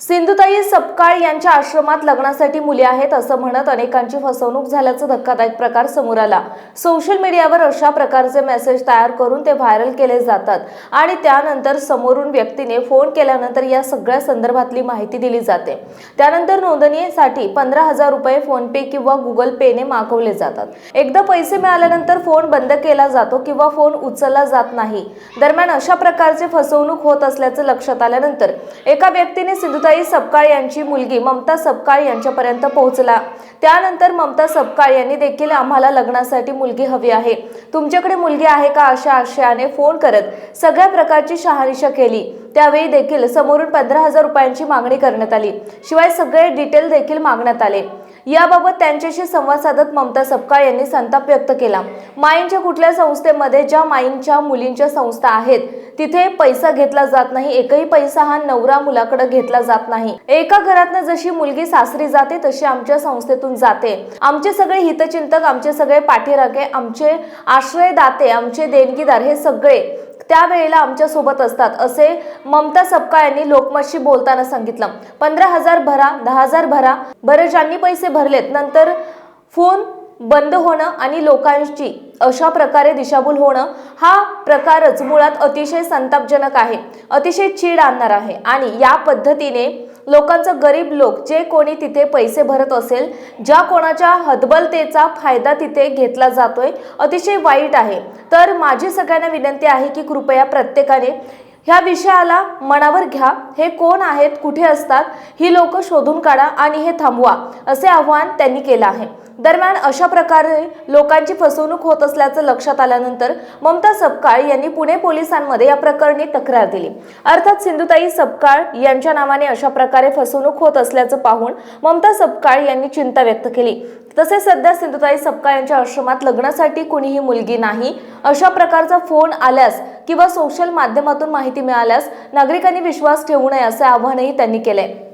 सिंधुताई सपकाळ यांच्या आश्रमात लग्नासाठी मुली आहेत असं म्हणत अनेकांची फसवणूक झाल्याचा धक्कादायक प्रकार समोर आला. सोशल मीडियावर अशा प्रकारचे मेसेज तयार करून ते व्हायरल केले जातात आणि त्यानंतर समोरून व्यक्तीने फोन केल्यानंतर या सगळ्या संदर्भातली माहिती दिली जाते. त्यानंतर नोंदणीसाठी पंधरा हजार रुपये फोन पे किंवा गुगल पेने मागवले जातात. एकदा पैसे मिळाल्यानंतर फोन बंद केला जातो किंवा फोन उचलला जात नाही. दरम्यान अशा प्रकारचे फसवणूक होत असल्याचं लक्षात आल्यानंतर एका व्यक्तीने सिंधुताई सपकाळ यांची मुलगी ममता सपकाळ यांच्यापर्यंत पोहोचला. त्यानंतर ममता सपकाळ यांनी देखील आम्हाला लग्नासाठी मुलगी हवी आहे. तुमच्याकडे मुलगी आहे का अशा आशयाने फोन करत सगळ्या प्रकारची शहानिशा केली. त्यावेळी देखील समोरून पंधरा हजार रुपयांची मागणी करण्यात आली. शिवाय सगळे डिटेल देखील मागण्यात आले. याबाबत त्यांच्याशी संवाद साधत ममता सपकाळ यांनी संताप व्यक्त केला. माईंच्या कुठल्या संस्थेमध्ये ज्या माईंच्या मुलींच्या संस्था आहेत तिथे पैसा घेतला जात नाही एकही पैसा हा नवरा मुलाकडे घेतला जात नाही. एका घरातनं जशी मुलगी सासरी जाते तशी आमच्या संस्थेतून जाते. आमचे सगळे हितचिंतक आमचे सगळे पाठीराखे आमचे आश्रयदाते आमचे देणगीदार हे सगळे त्यावेळेला आमच्यासोबत असतात असे ममता सपकाळ यांनी लोकमतशी बोलताना सांगितलं. पंधरा हजार भरा दहा हजार भरा. बरं ज्यांनी पैसे भरलेत नंतर फोन बंद होणं आणि लोकांची अशा प्रकारे दिशाभूल होणं हा प्रकारच मुळात अतिशय संतापजनक आहे. अतिशय चीड आणणार आहे. आणि या पद्धतीने लोकांचं गरीब लोक जे कोणी तिथे पैसे भरत असेल ज्या कोणाच्या हतबलतेचा फायदा तिथे घेतला जातोय अतिशय वाईट आहे. तर माझी सगळ्यांना विनंती आहे की कृपया प्रत्येकाने ह्या विषयाला मनावर घ्या. हे कोण आहेत कुठे असतात ही लोक शोधून काढा आणि हे थांबवा असे आवाहन त्यांनी केलं आहे. दरम्यान अशा प्रकारे लोकांची फसवणूक होत असल्याचं लक्षात आल्यानंतर ममता सपकाळ यांनी पुणे पोलिसांमध्ये या प्रकरणी तक्रार दिली. अर्थात सिंधुताई सपकाळ यांच्या नावाने अशा प्रकारे फसवणूक होत असल्याचं पाहून ममता सपकाळ यांनी चिंता व्यक्त केली. तसेच सध्या सिंधुताई सपकाळ यांच्या आश्रमात लग्नासाठी कुणीही मुलगी नाही. अशा प्रकारचा फोन आल्यास किंवा सोशल माध्यमातून माहिती मिळाल्यास नागरिकांनी विश्वास ठेवू नये असे आवाहनही त्यांनी केले.